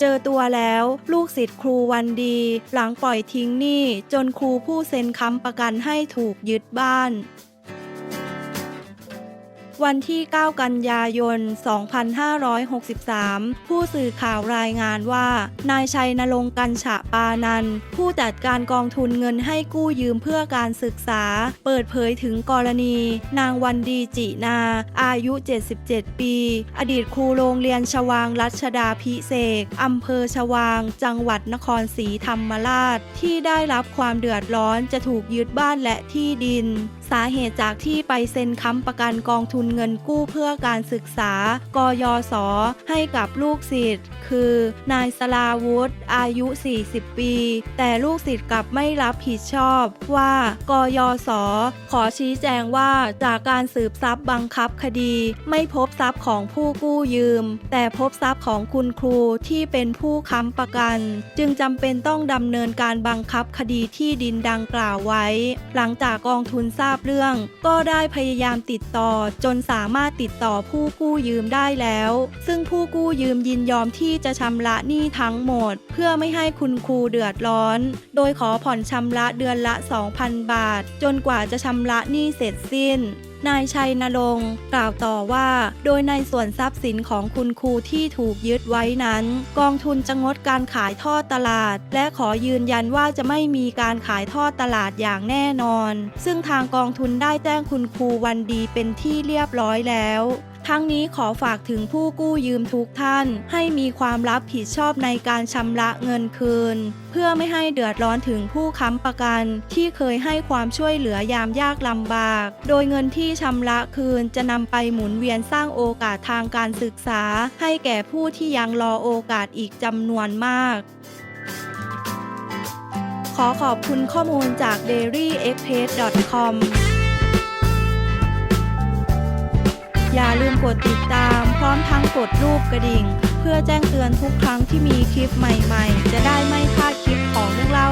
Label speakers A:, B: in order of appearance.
A: เจอตัวแล้วลูกศิษย์ครูวันดี หลังปล่อยทิ้งหนี้จนครูผู้เซ็นค้ำประกันให้ถูกยึดบ้าน วันที่ 9 กันยายน 2563 ผู้สื่อข่าวรายงานว่า นายชัยนรงค์กันฉะปานันผู้จัดการกองทุนเงินให้กู้ยืมเพื่อการศึกษา เปิดเผยถึงกรณี นางวันดีจินา อายุ 77 ปี อดีตครูโรงเรียนชวางรัชดาพิเศษกอำเภอชวาง จังหวัดนครศรีธรรมราช ที่ได้รับความเดือดร้อนจะถูกยึดบ้านและที่ดิน สาเหตุจากที่ไปเซ็นค้ำประกันกองทุนเงินกู้เพื่อการศึกษา กยศ ให้กับลูกศิษย์ คือ นายสลาวุธ อายุ 40 ปี แต่ลูกศิษย์กลับไม่รับผิดชอบว่า กยศ ขอชี้แจงว่าจากการสืบทรัพย์บังคับคดี ไม่พบทรัพย์ของผู้กู้ยืม แต่พบทรัพย์ของคุณครูที่เป็นผู้ค้ำประกัน จึงจำเป็นต้องดำเนินการบังคับคดีที่ดินดังกล่าวไว้ หลังจากกองทุนทราบเรื่อง ก็ได้พยายามติดต่อจนสามารถติดต่อผู้กู้ยืมได้แล้ว ซึ่งผู้กู้ยืมยินยอมที่จะชำระหนี้ทั้งหมด เพื่อไม่ให้คุณครูเดือดร้อน โดยขอผ่อนชำระเดือนละ 2,000 บาท จนกว่าจะชำระหนี้เสร็จสิ้นนายชัยนรงค์กล่าวต่อว่า โดยในส่วนทรัพย์สินของคุณครูที่ถูกยึดไว้นั้น กองทุนจะงดการขายทอดตลาด และขอยืนยันว่าจะไม่มีการขายทอดตลาดอย่างแน่นอน ซึ่งทางกองทุนได้แจ้งคุณครูวันดีเป็นที่เรียบร้อยแล้ว ทั้งนี้ขอฝากถึงผู้กู้ยืมทุกท่าน ให้มีความรับผิดชอบในการชำระเงินคืน เพื่อไม่ให้เดือดร้อนถึงผู้ค้ำประกัน ที่เคยให้ความช่วยเหลือยามยากลำบาก โดยเงินที่ชำระคืนจะนำไปหมุนเวียนสร้างโอกาสทางการศึกษา ให้แก่ผู้ที่ยังรอโอกาสอีกจำนวนมาก ขอขอบคุณข้อมูลจาก dailyexpress.com ลืมกดติดตาม พร้อมทั้งกดรูปกระดิ่ง เพื่อแจ้งเตือนทุกครั้งที่มีคลิปใหม่ๆ จะได้ไม่พลาดคลิปของเรื่องเล่า